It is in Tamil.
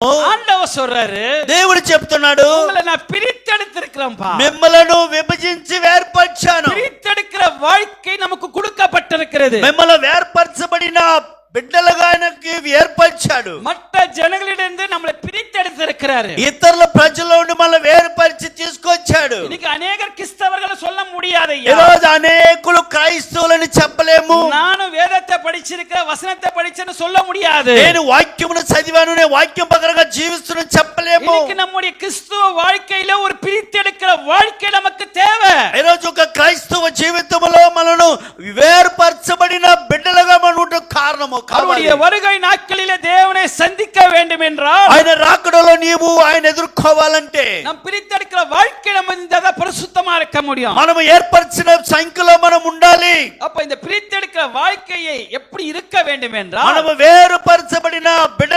ஆண்டவர் சொல்றாரு దేవుడు చెప్తున్నాడు உங்களை நான் பிரித்தெடுத்திருக்கிறேன்பா మిమ్మలను విభజించి వేర్పరిచాను பிரித்தெடுக்கிற வாழ்க்கை நமக்கு கொடுக்கப்பட்டிருக்கிறது మిమ్మల్ని వేర్పరచబడిన బిడ్డలుగా ఆయనకి ఏర్పరిచాడు மற்ற ஜனங்களிலிருந்து நம்மளை பிரித்தெடுத்திருக்கிறாரு ఇతరుల ప్రజల నుండి మళ్ళీ వేరుపరిచి తీసుకొచ్చాడు இன்னைக்கு அநேகர் கிறிஸ்தவர்களை சொல்ல முடியாது ఈ రోజు అనేకులు படிச்சிருக்கிற வசனத்தை படிச்சேன்னு சொல்ல முடியாது నేను వాక్యమును చదివాను నేను వాక్యం ప్రకారంగా జీవిస్తున్నాను చెప్పలేము இன்னைக்கு நம்முடைய கிறிஸ்துவ வாழ்க்கையில ஒரு பிரித்தெடுக்கிற வாழ்க்கை நமக்கு தேவை ఈ రోజు ఒక క్రైస్తవ జీవితంలో మనను వేరుపరచబడిన బిడ్డలుగా మనం ఉండడం కారణము కావాలి அவருடைய வருகை நாட்களிலே தேவனை சந்திக்க வேண்டும் என்றால் ఆయన రాకడలో నీవు ఆయన ఎదుర్కోవాలంటే நம் பிரித்தெடுக்கிற வாழ்க்கை நம்ம இந்த பரிசுத்தமா இருக்க முடியும் మనం ఏర్పరిచిన సంఖ్యలో మనం ఉండాలి அப்ப இந்த பிரித்தெடுக்கிற வாழ்க்கையை எப்படி இருக்க வேண்டும் என்றால் మనము వేరుపరచబడిన బిడ్డలుగా ఎలా ఉండాలంటే